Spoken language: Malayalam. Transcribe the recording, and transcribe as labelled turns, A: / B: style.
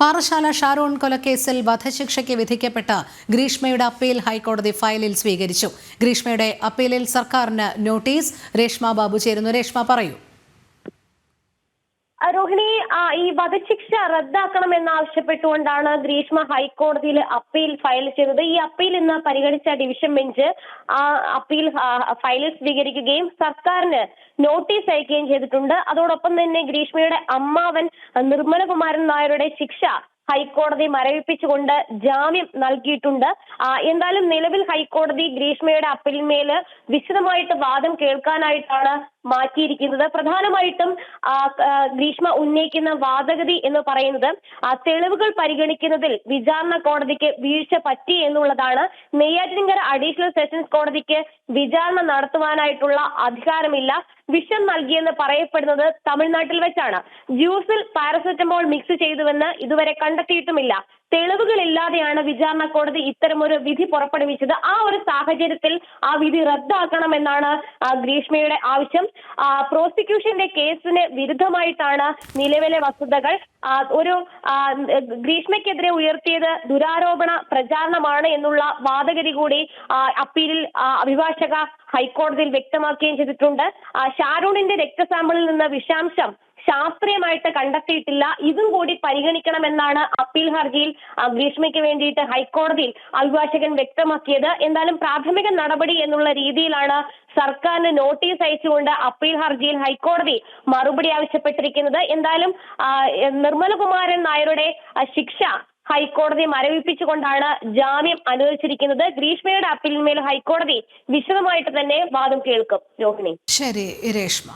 A: പാറശാല ഷാരോൺ കൊലക്കേസിൽ വധശിക്ഷയ്ക്ക് വിധിക്കപ്പെട്ട ഗ്രീഷ്മയുടെ അപ്പീൽ ഹൈക്കോടതി ഫയലിൽ സ്വീകരിച്ചു. ഗ്രീഷ്മയുടെ അപ്പീലിൽ സർക്കാരിന് നോട്ടീസ്. രേഷ്മ ബാബു ചേരുന്നു. രേഷ്മ പറയൂ.
B: രോഹിണി ഈ വധശിക്ഷ റദ്ദാക്കണമെന്നാവശ്യപ്പെട്ടുകൊണ്ടാണ് ഗ്രീഷ്മ ഹൈക്കോടതിയിൽ അപ്പീൽ ഫയൽ ചെയ്തത്. ഈ അപ്പീൽ ഇന്ന് പരിഗണിച്ച ഡിവിഷൻ ബെഞ്ച് ആ അപ്പീൽ ഫയൽ സ്വീകരിക്കുകയും സർക്കാരിന് നോട്ടീസ് അയക്കുകയും ചെയ്തിട്ടുണ്ട്. അതോടൊപ്പം തന്നെ ഗ്രീഷ്മയുടെ അമ്മാവൻ നിർമ്മലകുമാരൻ നായരുടെ ശിക്ഷ ഹൈക്കോടതി മരവിപ്പിച്ചുകൊണ്ട് ജാമ്യം നൽകിയിട്ടുണ്ട്. എന്തായാലും നിലവിൽ ഹൈക്കോടതി ഗ്രീഷ്മയുടെ അപ്പീലിന്മേൽ വിശദമായിട്ട് വാദം കേൾക്കാനായിട്ടാണ് മാറ്റിയിരിക്കുന്നത്. പ്രധാനമായിട്ടും ഗ്രീഷ്മ ഉന്നയിക്കുന്ന വാദഗതി എന്ന് പറയുന്നത് തെളിവുകൾ പരിഗണിക്കുന്നതിൽ വിചാരണ കോടതിക്ക് വീഴ്ച പറ്റി എന്നുള്ളതാണ്. നെയ്യാറ്റിൻകര അഡീഷണൽ സെഷൻസ് കോടതിക്ക് വിചാരണ നടത്തുവാനായിട്ടുള്ള അധികാരമില്ല. വിഷം നൽകിയെന്ന് പറയപ്പെടുന്നത് തമിഴ്നാട്ടിൽ വെച്ചാണ്. ജ്യൂസിൽ പാരസെറ്റമോൾ മിക്സ് ചെയ്തുവെന്ന് ഇതുവരെ കണ്ടെത്തിയിട്ടുമില്ല. തെളിവുകളില്ലാതെയാണ് വിചാരണ കോടതി ഇത്തരമൊരു വിധി പുറപ്പെടുവിച്ചത്. ആ ഒരു സാഹചര്യത്തിൽ ആ വിധി റദ്ദാക്കണമെന്നാണ് ഗ്രീഷ്മയുടെ ആവശ്യം. പ്രോസിക്യൂഷന്റെ കേസിന് വിരുദ്ധമായിട്ടാണ് നിലവിലെ വസ്തുതകൾ ഒരു ഗ്രീഷ്മയ്ക്കെതിരെ ഉയർത്തിയത് ദുരാരോപണ പ്രചാരണമാണ് എന്നുള്ള വാദഗതി കൂടി അപ്പീലിൽ അഭിഭാഷക ഹൈക്കോടതിയിൽ വ്യക്തമാക്കുകയും ചെയ്തിട്ടുണ്ട്. ഷാരൂണിന്റെ രക്തസാമ്പിളിൽ നിന്ന് വിഷാംശം ശാസ്ത്രീയമായിട്ട് കണ്ടെത്തിയിട്ടില്ല. ഇതും കൂടി പരിഗണിക്കണമെന്നാണ് അപ്പീൽ ഹർജിയിൽ ഗ്രീഷ്മയ്ക്ക് വേണ്ടിയിട്ട് ഹൈക്കോടതിയിൽ അഭിഭാഷകൻ വ്യക്തമാക്കിയത്. എന്തായാലും പ്രാഥമിക നടപടി എന്നുള്ള രീതിയിലാണ് സർക്കാരിന് നോട്ടീസ് അയച്ചുകൊണ്ട് അപ്പീൽ ഹർജിയിൽ ഹൈക്കോടതി മറുപടി ആവശ്യപ്പെട്ടിരിക്കുന്നത്. എന്തായാലും നിർമ്മലകുമാരൻ നായരുടെ ശിക്ഷ ഹൈക്കോടതി മരവിപ്പിച്ചുകൊണ്ടാണ് ജാമ്യം അനുവദിച്ചിരിക്കുന്നത്. ഗ്രീഷ്മയുടെ അപ്പീലിന്മേൽ ഹൈക്കോടതി വിശദമായിട്ട് തന്നെ വാദം കേൾക്കും. രോഹിണി.
A: ശരി രേഷ്മ.